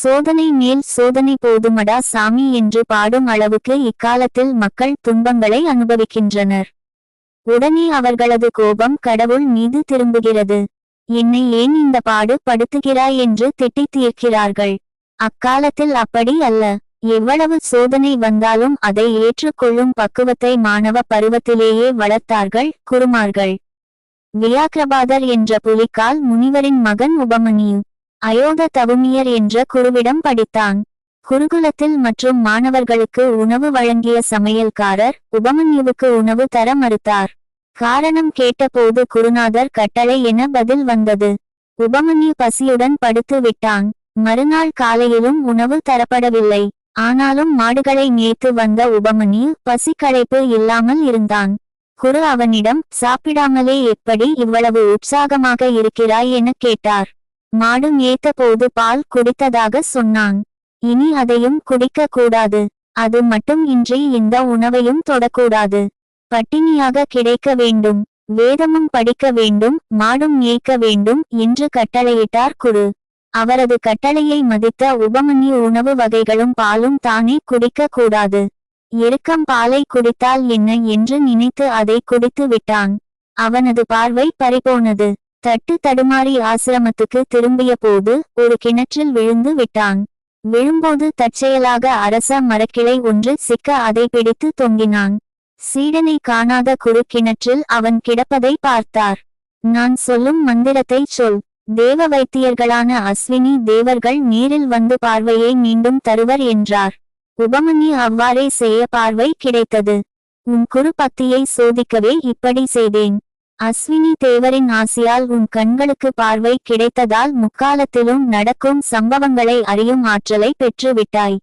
சோதனை மேல் சோதனை போதுமடா சாமி என்று பாடும் அளவுக்கு இக்காலத்தில் மக்கள் துன்பங்களை அனுபவிக்கின்றனர். உடனே அவர்களது கோபம் கடவுள் மீது திரும்புகிறது. என்னை ஏன் இந்த பாடு படுத்துகிறாய் என்று திட்டி தீர்க்கிறார்கள். அக்காலத்தில் அப்படி அல்ல. எவ்வளவு சோதனை வந்தாலும் அதை ஏற்றுக்கொள்ளும் பக்குவத்தை மாணவ பருவத்திலேயே வளர்த்தார்கள் குருமார்கள். வியாக்கிரபாதர் என்ற புலிக்கால் முனிவரின் மகன் உபமணியு அயோக தவுமியர் என்ற குருவிடம் படித்தான். குருகுலத்தில் மற்றும் மாணவர்களுக்கு உணவு வழங்கிய சமையல்காரர் உபமன்யுவுக்கு உணவு தர மறுத்தார். காரணம் கேட்டபோது குருநாதர் கட்டளை என பதில் வந்தது. உபமன்யு பசியுடன் படுத்து விட்டான். மறுநாள் காலையிலும் உணவு தரப்படவில்லை. ஆனாலும் மாடுகளை மேய்த்து வந்த உபமணி பசி களைப்பு இல்லாமல் இருந்தான். குரு அவனிடம் சாப்பிடாமலே எப்படி இவ்வளவு உற்சாகமாக இருக்கிறாய் என கேட்டார். மாடு மேய்த்த பால் குடித்ததாக சொன்னான். இனி அதையும் குடிக்க கூடாது. அது மட்டும் இன்றி இந்த உணவையும் தொடக்கூடாது. பட்டினியாக கிடைக்க வேண்டும். வேதமும் படிக்க வேண்டும். மாடும் மேய்க்க வேண்டும் என்று கட்டளையிட்டார் குரு. அவரது கட்டளையை மதித்த உபமன்யு உணவு வகைகளும் பாலும் தானே குடிக்க கூடாது. எருக்கம் பாலை குடித்தால் என்ன என்று நினைத்து அதை குடித்து விட்டான். அவனது பார்வை பறிபோனது. தட்டு தடுமாறி ஆசிரமத்துக்கு திரும்பிய போது ஒரு கிணற்றில் விழுந்து விட்டான். விழும்போது தற்செயலாக அரச மரக்கிளை ஒன்று சிக்க அதை பிடித்து தொங்கினான். சீடனை காணாத குறு கிணற்றில் அவன் கிடப்பதை பார்த்தார். நான் சொல்லும் மந்திரத்தை சொல். தேவ வைத்தியர்களான அஸ்வினி தேவர்கள் நேரில் வந்து பார்வையை மீண்டும் தருவர் என்றார். உபமனி அவ்வாறே செய்ய பார்வை கிடைத்தது. உன் குரு பக்தியை சோதிக்கவே இப்படி செய்தேன். அஸ்வினி தேவரின் ஆசையால் உன் கண்களுக்கு பார்வை கிடைத்ததால் முக்காலத்திலும் நடக்கும் சம்பவங்களை அறியும் ஆற்றலை பெற்று விட்டாய்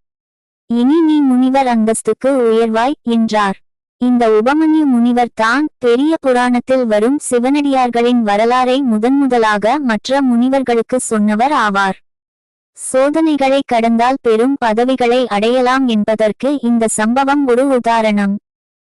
இனி நீ முனிவர் அந்தஸ்துக்கு உயர்வாய் என்றார். இந்த உபமன்யு முனிவர் தான் பெரிய புராணத்தில் வரும் சிவனடியார்களின் வரலாறை முதன்முதலாக மற்ற முனிவர்களுக்கு சொன்னவர் ஆவார். சோதனைகளை கடந்தால் பெரும் பதவிகளை அடையலாம் என்பதற்கு இந்த சம்பவம் ஒரு உதாரணம்.